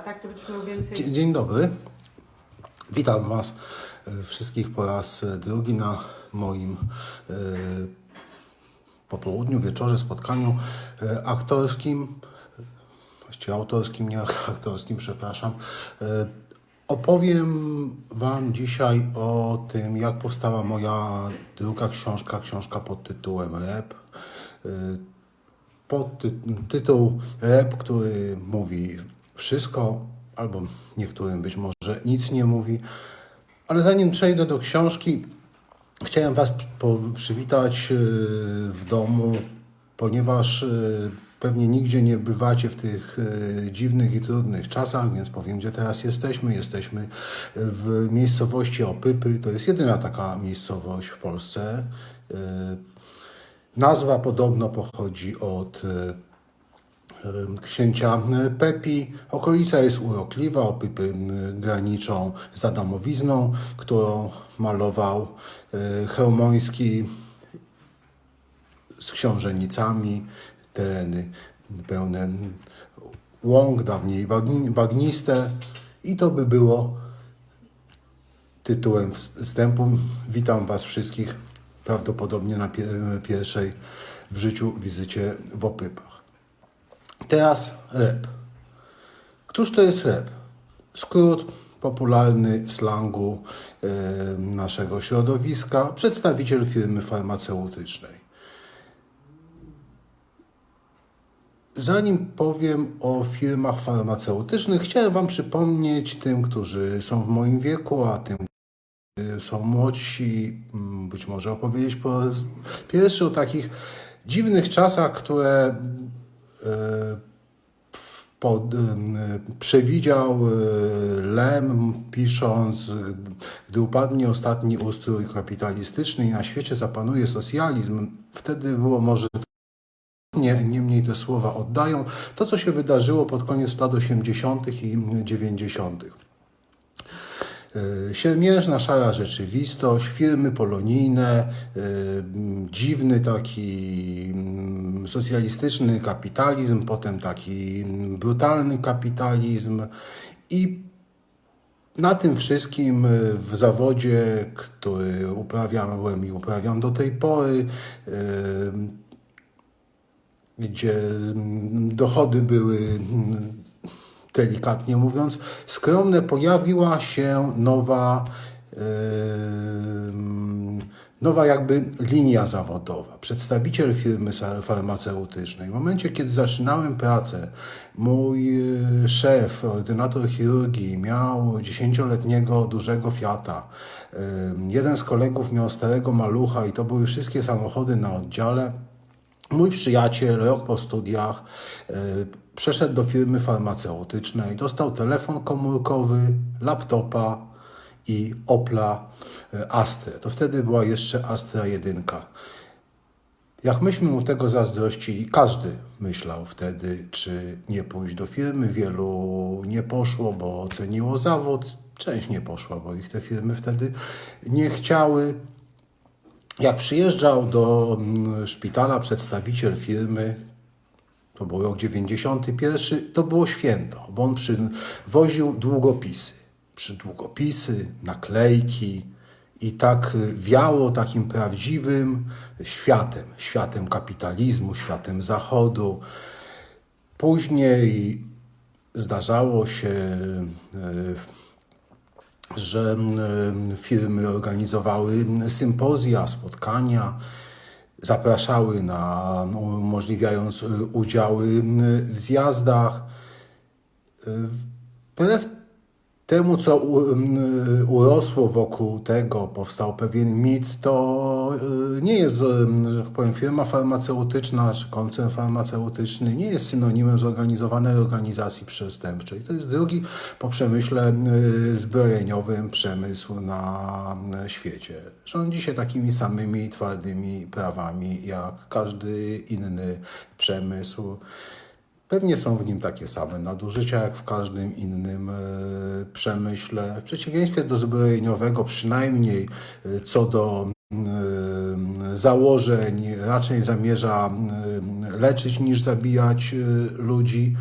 tak to więcej... Dzie- Dzień dobry. Witam Was e, wszystkich po raz e, drugi na moim e, popołudniu, wieczorze, spotkaniu aktorskim, właściwie autorskim, nie aktorskim, przepraszam. Opowiem Wam dzisiaj o tym, jak powstała moja druga książka, książka pod tytułem Rep. Pod ty tytuł rap, który mówi wszystko, albo niektórym być może nic nie mówi. Ale zanim przejdę do książki, chciałem Was przywitać yy, w domu, ponieważ yy, pewnie nigdzie nie bywacie w tych yy, dziwnych i trudnych czasach, więc powiem, gdzie teraz jesteśmy. Jesteśmy w miejscowości Opypy. To jest jedyna taka miejscowość w Polsce. Nazwa podobno pochodzi od e, e, księcia Pepi. Okolica jest urokliwa, opypy graniczą z Adamowizną, którą malował Chełmoński z książenicami, tereny pełne łąk, dawniej bagni- bagniste i to by było tytułem wstępu. Witam Was wszystkich prawdopodobnie na pie- pierwszej w życiu wizycie w Opypach. Teraz rep. Któż to jest rep? Skrót popularny w slangu e, naszego środowiska, przedstawiciel firmy farmaceutycznej. Zanim powiem o firmach farmaceutycznych, chciałem Wam przypomnieć tym, którzy są w moim wieku, a tym, którzy są młodsi, mm, być może opowiedzieć po raz pierwszy o takich dziwnych czasach, które pod, em, przewidział e, Lem, pisząc, gdy upadnie ostatni ustrój kapitalistyczny i na świecie zapanuje socjalizm, wtedy było może nie, niemniej te słowa oddają to, co się wydarzyło pod koniec lat 80. i 90. E, Siermiężna, szara rzeczywistość, firmy polonijne, e, dziwny taki mm, socjalistyczny kapitalizm, potem taki mm, brutalny kapitalizm i na tym wszystkim e, w zawodzie, który uprawiałem i uprawiam do tej pory, gdzie mm, dochody były, delikatnie mówiąc, skromne, pojawiła się nowa, em, nowa jakby linia zawodowa. Przedstawiciel firmy farmaceutycznej. W momencie, kiedy zaczynałem pracę, mój e, szef, ordynator chirurgii, miał dziesięcioletniego dużego Fiata. Em, Jeden z kolegów miał starego malucha i to były wszystkie samochody na oddziale. Mój przyjaciel, rok po studiach, e, przeszedł do firmy farmaceutycznej, dostał telefon komórkowy, laptopa i Opla e, Astra. To wtedy była jeszcze Astra 1. Jak myśmy mu tego zazdrościli, każdy myślał wtedy, czy nie pójść do firmy. Wielu nie poszło, bo oceniło zawód. Część nie poszła, bo ich te firmy wtedy nie chciały. Jak przyjeżdżał do mm, szpitala przedstawiciel firmy, to był rok 91, to było święto, bo on przywoził długopisy. Przy długopisy, naklejki i tak wiało takim prawdziwym światem, światem kapitalizmu, światem zachodu. Później zdarzało się y, że mm, firmy organizowały sympozja, spotkania, zapraszały na, umożliwiając y, udziały mm, w zjazdach. Y, Wbrew temu, co u- urosło wokół tego, powstał pewien mit, to y, nie jest, że tak powiem, firma farmaceutyczna czy koncern farmaceutyczny nie jest synonimem zorganizowanej organizacji przestępczej. To jest drugi po przemyśle zbrojeniowym przemysł na świecie. Rządzi się takimi samymi twardymi prawami jak każdy inny przemysł. Pewnie są w nim takie same nadużycia, jak w każdym innym e, przemyśle. W przeciwieństwie do zbrojeniowego, przynajmniej e, co do e, założeń, raczej zamierza leczyć niż zabijać ludzi.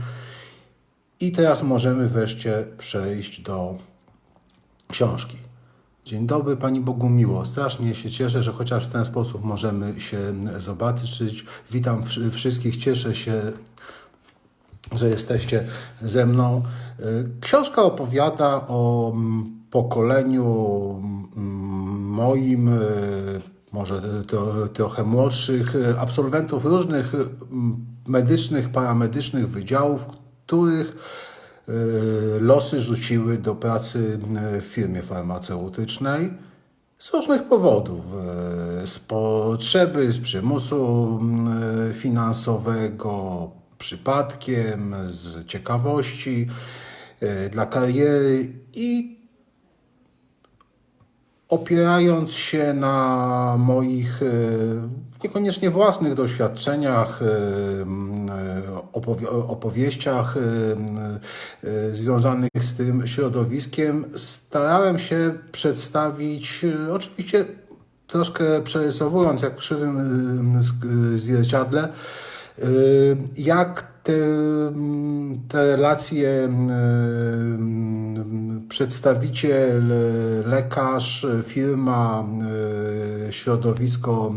I teraz możemy wreszcie przejść do książki. Dzień dobry Pani Bogumiło. Strasznie się cieszę, że chociaż w ten sposób możemy się zobaczyć. Witam wszystkich. Cieszę się, że jesteście ze mną. Książka opowiada o pokoleniu moim, może trochę młodszych, absolwentów różnych medycznych, paramedycznych wydziałów, których losy rzuciły do pracy w firmie farmaceutycznej z różnych powodów. Z potrzeby, z przymusu finansowego, przypadkiem, z ciekawości dla kariery i opierając się na moich niekoniecznie własnych doświadczeniach, opowieściach związanych z tym środowiskiem, starałem się przedstawić, oczywiście troszkę przerysowując, jak przy zwierciadle, jak te, te relacje przedstawiciel, lekarz, firma, środowisko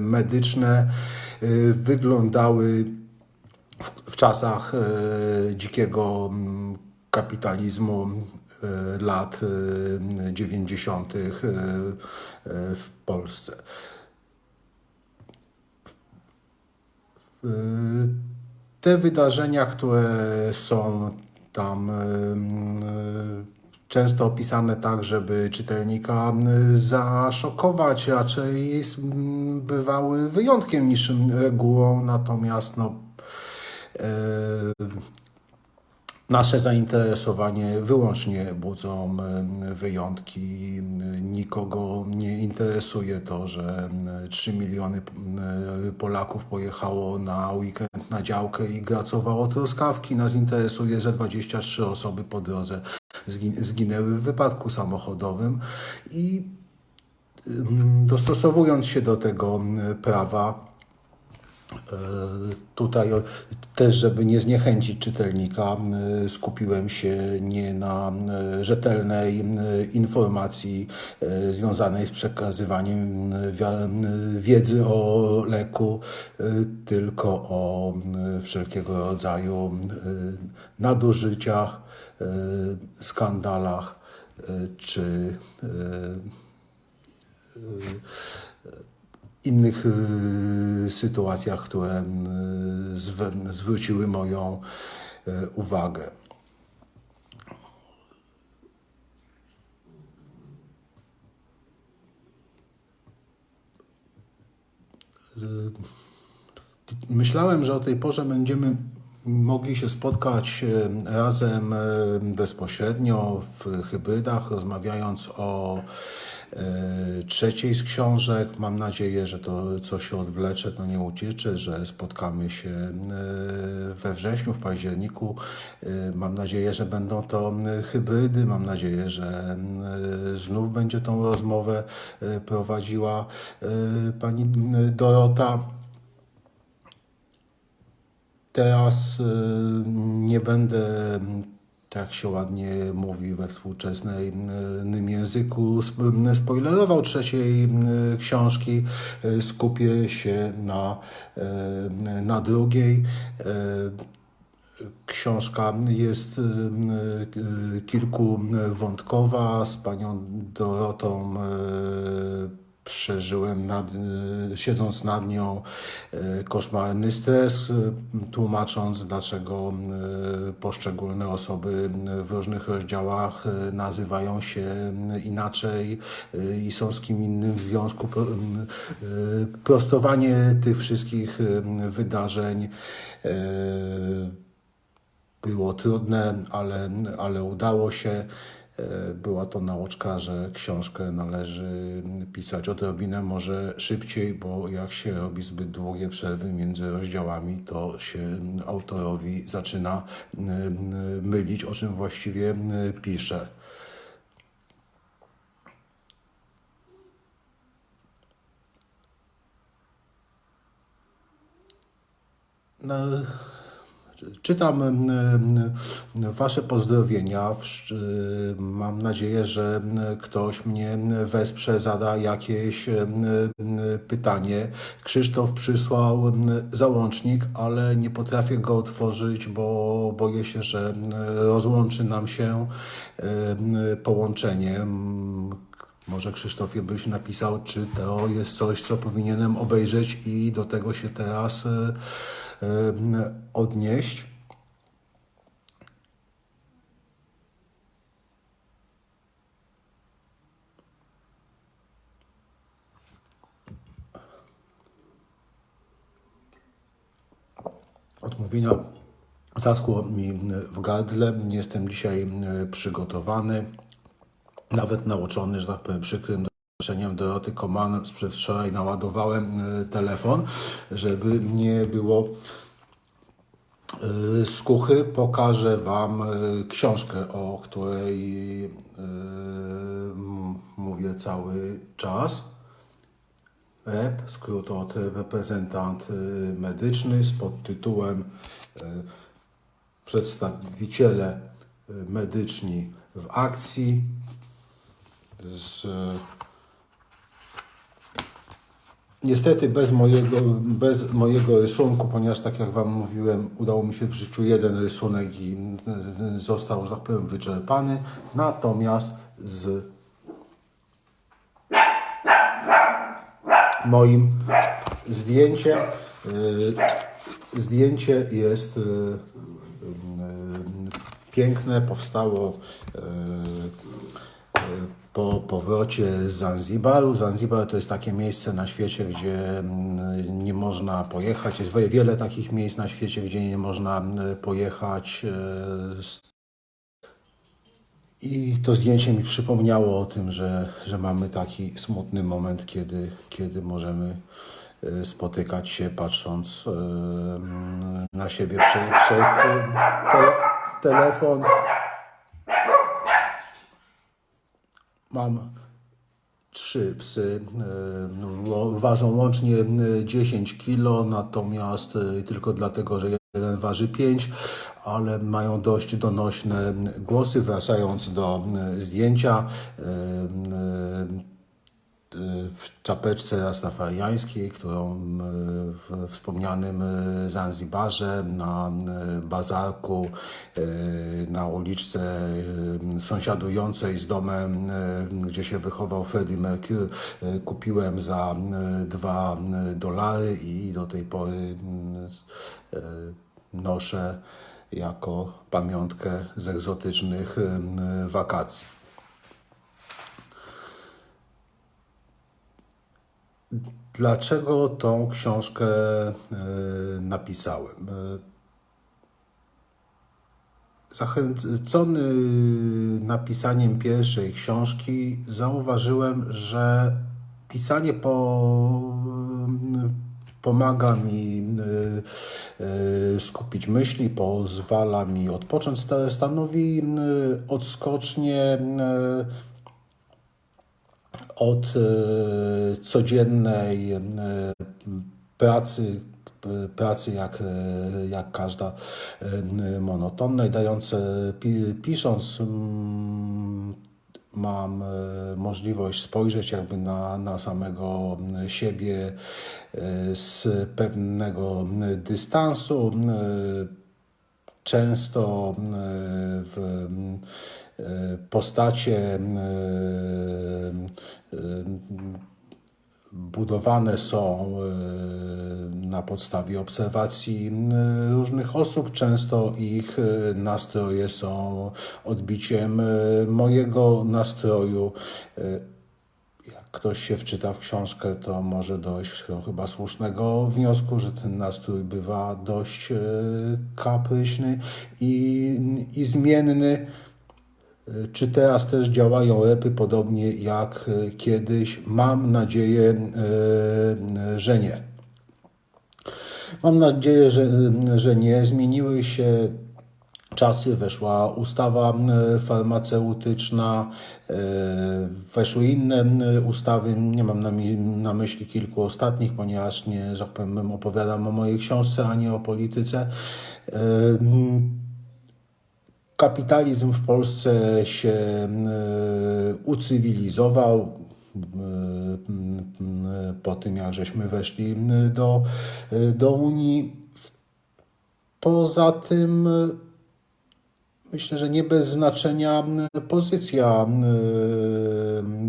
medyczne wyglądały w, w czasach dzikiego kapitalizmu lat 90. w Polsce. Te wydarzenia, które są tam często opisane tak, żeby czytelnika zaszokować, raczej bywały wyjątkiem niż regułą, natomiast no, Nasze zainteresowanie wyłącznie budzą wyjątki. Nikogo nie interesuje to, że 3 miliony Polaków pojechało na weekend na działkę i gracowało truskawki. Nas interesuje, że 23 osoby po drodze zginęły w wypadku samochodowym i dostosowując się do tego prawa, Tutaj też, żeby nie zniechęcić czytelnika, skupiłem się nie na rzetelnej informacji związanej z przekazywaniem wiedzy o leku, tylko o wszelkiego rodzaju nadużyciach, skandalach czy innych y, sytuacjach, które y, zwróciły moją y, uwagę. Myślałem, że o tej porze będziemy mogli się spotkać razem bezpośrednio w hybrydach, rozmawiając o E, trzeciej z książek. Mam nadzieję, że to co się odwlecze, to nie uciecze, że spotkamy się e, we wrześniu, w październiku. E, mam nadzieję, że będą to hybrydy. Mam nadzieję, że znów będzie tą rozmowę prowadziła pani Dorota. Teraz nie będę tak się ładnie mówi we współczesnym języku, spoilerował trzeciej książki, skupię się na, na drugiej. Książka jest kilkuwątkowa, z panią Dorotą przeżyłem nad, y, siedząc nad nią y, koszmarny stres, y, tłumacząc dlaczego poszczególne osoby w różnych rozdziałach nazywają się inaczej i są z kim innym w związku. Prostowanie tych wszystkich wydarzeń było trudne, ale, ale udało się. E, była to nauczka, że książkę należy pisać odrobinę może szybciej, bo jak się robi zbyt długie przerwy między rozdziałami, to się autorowi zaczyna mylić, o czym właściwie pisze. No, Czytam Wasze pozdrowienia. Y, Mam nadzieję, że ktoś mnie wesprze, zada jakieś pytanie. Krzysztof przysłał załącznik, ale nie potrafię go otworzyć, bo boję się, że rozłączy nam się połączenie. Może Krzysztofie byś napisał, czy to jest coś, co powinienem obejrzeć i do tego się teraz e, e, odnieść. Odmówienia zaschło mi w gardle. Nie jestem dzisiaj e, przygotowany nawet nauczony, że tak powiem, przykrym doświadczeniem Doroty Koman sprzed wczoraj naładowałem e, telefon, żeby nie było e, skuchy. Pokażę Wam e, książkę, o której mówię cały czas. REP, skrót od reprezentant medyczny z podtytułem Przedstawiciele medyczni w akcji z Niestety bez mojego, bez mojego rysunku, ponieważ tak jak Wam mówiłem, udało mi się w życiu jeden rysunek i został, że tak powiem, wyczerpany. Natomiast z moim zdjęciem, y, zdjęcie jest y, y, piękne, powstało po powrocie z Zanzibaru. Zanzibar to jest takie miejsce na świecie, gdzie mm, nie można pojechać. Jest wie- wiele takich miejsc na świecie, gdzie nie można mm, pojechać. e, I to zdjęcie mi przypomniało o tym, że, że mamy taki smutny moment, kiedy, kiedy możemy e, spotykać się patrząc e, na siebie prze, przez e, tele, telefon. Mam trzy psy, e, ważą łącznie e, 10 kg, natomiast e, tylko dlatego, że jeden waży 5, ale mają dość donośne głosy. Wracając do e, zdjęcia, e, e, w czapeczce rastafariańskiej, którą e, w wspomnianym e, Zanzibarze na e, bazarku, na uliczce sąsiadującej z domem, gdzie się wychował Freddie Mercury, kupiłem za e, dwa e, dolary i do tej pory noszę jako pamiątkę z egzotycznych wakacji. Dlaczego tą książkę e, napisałem? E, Zachęcony napisaniem pierwszej książki, zauważyłem, że pisanie po, pomaga mi e, skupić myśli, pozwala mi odpocząć, sta- stanowi odskocznie od e, codziennej e, pracy, pracy jak, e, jak każda monotonnej, dające, pi, pisząc mam możliwość spojrzeć jakby na, na samego siebie z pewnego dystansu. Często w postacie e, e, budowane są e, na podstawie obserwacji różnych osób. Często ich e, nastroje są odbiciem e, mojego nastroju. E, Jak ktoś się wczyta w książkę, to może dojść do chyba słusznego wniosku, że ten nastrój bywa dość e, kapryśny i, i zmienny. E, Czy teraz też działają repy podobnie jak e, kiedyś? Mam nadzieję, e, że nie. Mam nadzieję, że, że nie. Zmieniły się czasy, weszła ustawa e, farmaceutyczna, e, weszły inne e, ustawy. Nie mam na, myśli kilku ostatnich, ponieważ nie, że tak opowiadam o mojej książce, a nie o polityce. E, Kapitalizm w Polsce się e, ucywilizował e, po tym, jak żeśmy weszli do, do Unii. Poza tym e, myślę, że nie bez znaczenia pozycja e,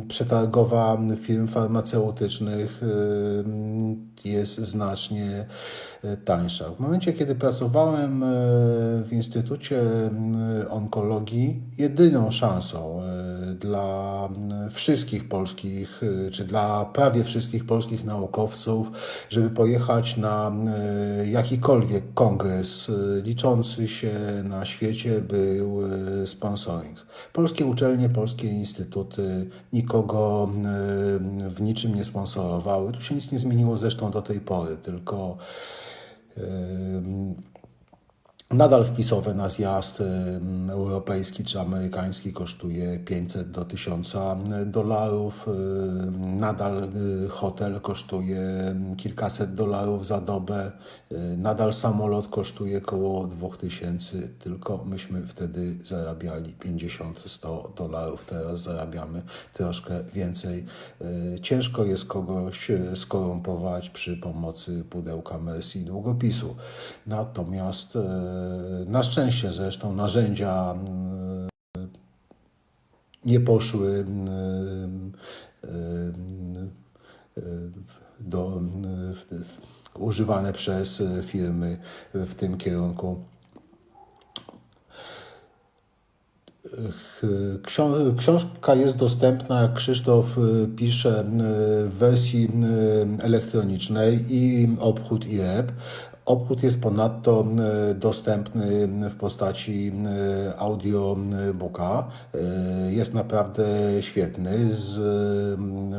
przetargowa firm farmaceutycznych e, jest znacznie e, tańsza. W momencie, kiedy pracowałem e, w Instytucie e, Onkologii, jedyną szansą e, dla wszystkich polskich, czy dla prawie wszystkich polskich naukowców, żeby pojechać na jakikolwiek kongres liczący się na świecie, był sponsoring. Polskie uczelnie, polskie instytuty nikogo w niczym nie sponsorowały. Tu się nic nie zmieniło zresztą do tej pory, tylko Um. Nadal wpisowe na zjazd em, europejski czy amerykański kosztuje 500 do 1000 dolarów. Em, Nadal y, hotel kosztuje kilkaset dolarów za dobę. Y, Nadal samolot kosztuje około 2000, tylko myśmy wtedy zarabiali 50-100 dolarów. Teraz zarabiamy troszkę więcej. Y, Ciężko jest kogoś y, skorumpować przy pomocy pudełka Mercy długopisu. Natomiast na szczęście zresztą narzędzia mm, nie poszły mm, mm, do, używane przez firmy w tym kierunku. Ksią- Książka jest dostępna, Krzysztof pisze, w wersji elektronicznej i obchód i rep. Obchód jest ponadto y, dostępny w postaci y, audiobooka. Jest naprawdę świetny. Z,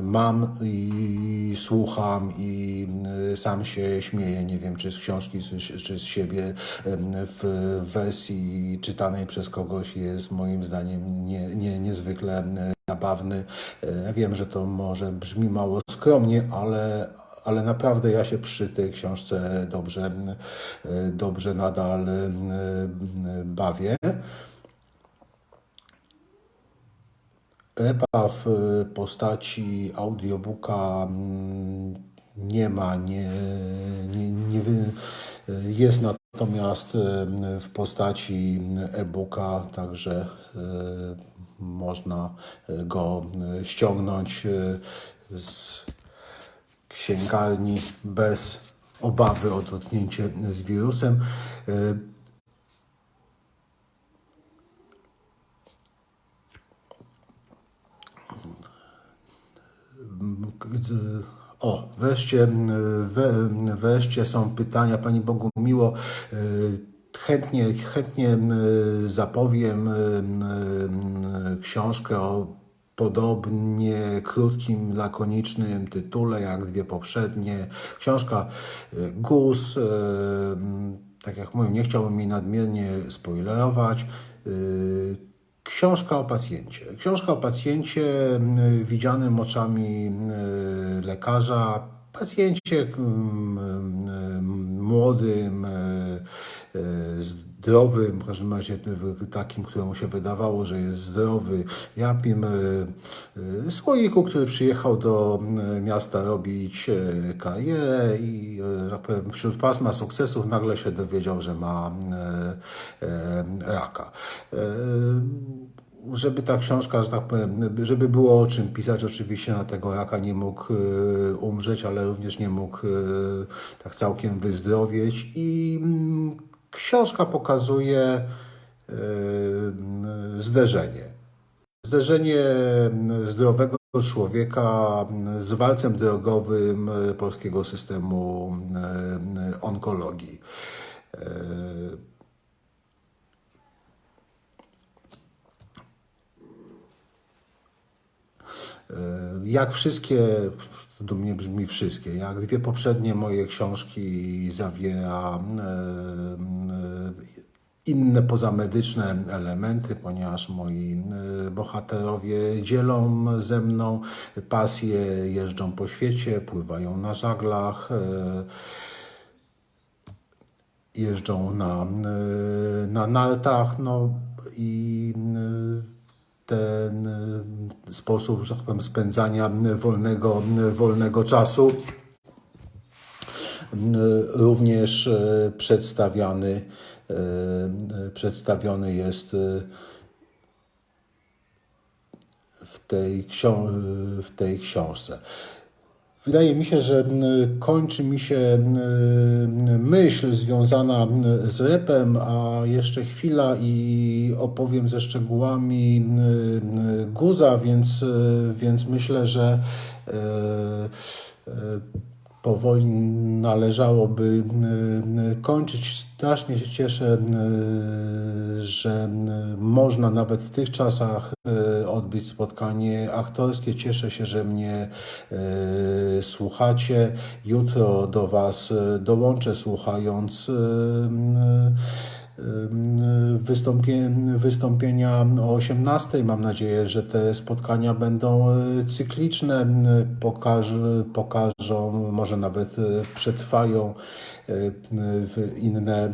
mam i słucham i sam się śmieję. Nie wiem, czy z książki, czy, z siebie. W wersji czytanej przez kogoś jest moim zdaniem nie, nie, niezwykle zabawny. Wiem, że to może brzmi mało skromnie, ale, ale naprawdę ja się przy tej książce dobrze, y, dobrze nadal y, bawię. Repa w postaci audiobooka mm, nie ma, nie, nie, nie jest natomiast y, w postaci e-booka, także można go ściągnąć z księgarni bez obawy o dotknięcie z wirusem. Z- O, wreszcie, we, wreszcie są pytania. Pani Bogu miło. y, Chętnie, chętnie y, zapowiem książkę o podobnie krótkim, lakonicznym tytule jak dwie poprzednie. Książka y, GUS, y, tak jak mówię, nie chciałbym jej nadmiernie spoilerować. Y, Książka o pacjencie. Książka o pacjencie widzianym oczami lekarza, pacjencie młodym, zdrowym, w każdym razie takim, któremu się wydawało, że jest zdrowy. Japim y, y, słoiku, który przyjechał do y, miasta robić karierę i tak powiem, wśród pasma sukcesów nagle się dowiedział, że ma raka. Żeby ta książka, że tak powiem, żeby było o czym pisać, oczywiście na tego raka nie mógł umrzeć, ale również nie mógł tak całkiem wyzdrowieć i mm, książka pokazuje y, zderzenie. Zderzenie zdrowego człowieka z walcem drogowym polskiego systemu onkologii. Jak wszystkie, do mnie brzmi wszystkie, jak dwie poprzednie moje książki zawiera e, inne pozamedyczne elementy, ponieważ moi y, bohaterowie dzielą ze mną pasję, jeżdżą po świecie, pływają na żaglach, jeżdżą na, na nartach, no i ten y, sposób, że tak powiem, spędzania wolnego, wolnego czasu również e, przedstawiany, e, przedstawiony jest w tej, w tej książce. Wydaje mi się, że m, kończy mi się m, myśl związana m, z repem, a jeszcze chwila i opowiem ze szczegółami guza, więc, e, więc myślę, że e, e, powoli należałoby kończyć. Strasznie się cieszę, że można nawet w tych czasach y, odbyć spotkanie aktorskie. Cieszę się, że mnie y, słuchacie. Jutro do Was y, dołączę słuchając y, wystąpie, wystąpienia o 18. Mam nadzieję, że te spotkania będą cykliczne, pokaż, pokażą, może nawet przetrwają inne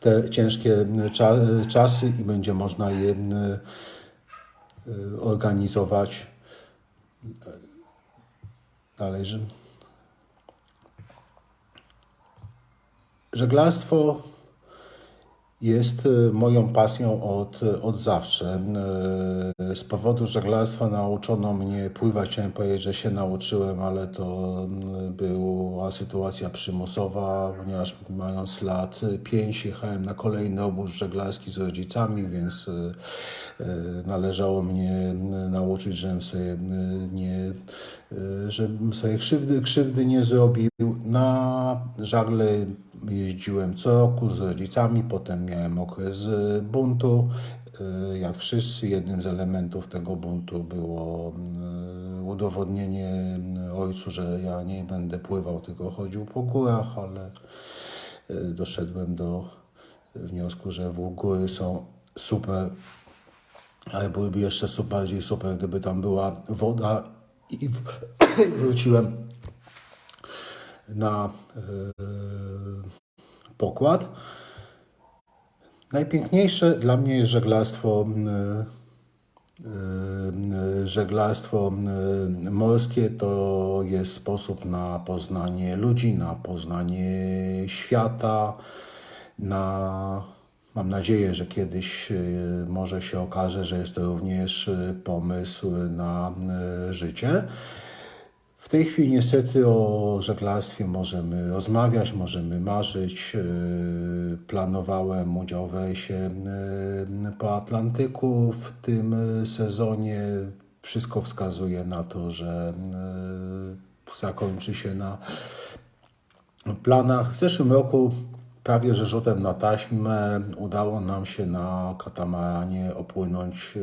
te ciężkie cza- czasy i będzie można je y, organizować dalej. że- Żeglarstwo jest y, moją pasją od, od zawsze. Y, Z powodu żeglarstwa nauczono mnie pływać. Chciałem powiedzieć, że się nauczyłem, ale to była sytuacja przymusowa, ponieważ mając lat 5 jechałem na kolejny obóz żeglarski z rodzicami, więc y, należało mnie nauczyć, żebym sobie nie, żebym sobie krzywdy, krzywdy nie zrobił. Na żagle jeździłem co roku z rodzicami, potem miałem okres y, buntu. Y, Jak wszyscy, jednym z elementów tego buntu było y, udowodnienie ojcu, że ja nie będę pływał, tylko chodził po górach, ale doszedłem do wniosku, że w góry są super, ale byłyby jeszcze super, bardziej super, gdyby tam była woda i wróciłem na e, pokład. Najpiękniejsze dla mnie jest żeglarstwo, e, e, żeglarstwo morskie. To jest sposób na poznanie ludzi, na poznanie świata, na Mam nadzieję, że kiedyś może się okaże, że jest to również pomysł na życie. W tej chwili niestety o żeglarstwie możemy rozmawiać, możemy marzyć. Yy, Planowałem udział w rejsie yy, po Atlantyku w tym yy, sezonie. Wszystko wskazuje na to, że zakończy się na planach. W zeszłym roku prawie że rzutem na taśmę udało nam się na katamaranie opłynąć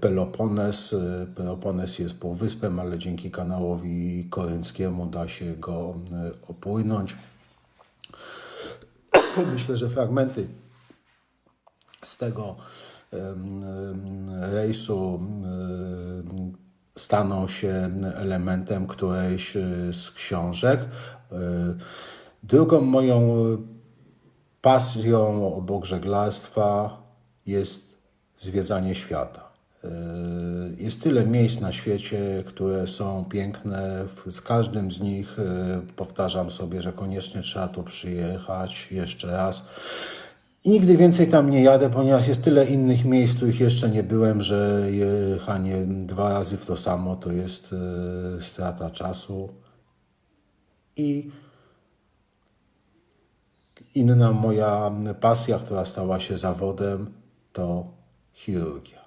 Pelopones. Y, Pelopones jest półwyspem, ale dzięki kanałowi korynckiemu da się go opłynąć. Myślę, że fragmenty z tego rejsu staną się elementem którejś z książek. Drugą moją pasją obok żeglarstwa jest zwiedzanie świata. Yy, Jest tyle miejsc na świecie, które są piękne. Z każdym z nich yy, powtarzam sobie, że koniecznie trzeba tu przyjechać jeszcze raz. I nigdy więcej tam nie jadę, ponieważ jest tyle innych miejsc, których jeszcze nie byłem, że jechanie dwa razy w to samo to jest yy, strata czasu. I Inna moja pasja, która stała się zawodem, to chirurgia.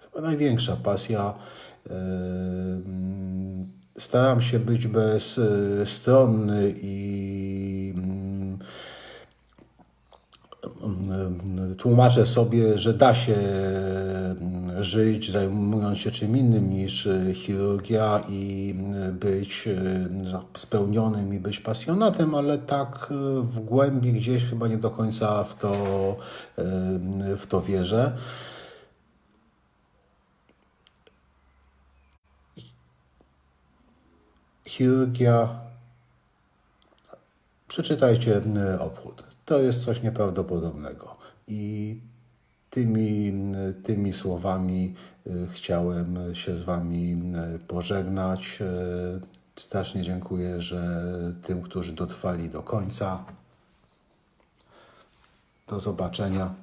Chyba największa pasja. Em, Staram się być bezstronny i mm, mm, tłumaczę sobie, że da się żyć zajmując się czym innym niż e, chirurgia i e, być e, spełnionym i być pasjonatem, ale tak w głębi gdzieś chyba nie do końca w to, w to wierzę. Chirurgia. Przeczytajcie obchód. To jest coś nieprawdopodobnego. I tymi, tymi słowami y, chciałem się z Wami y, pożegnać. Y, Strasznie dziękuję, że tym, którzy dotrwali do końca. Do zobaczenia.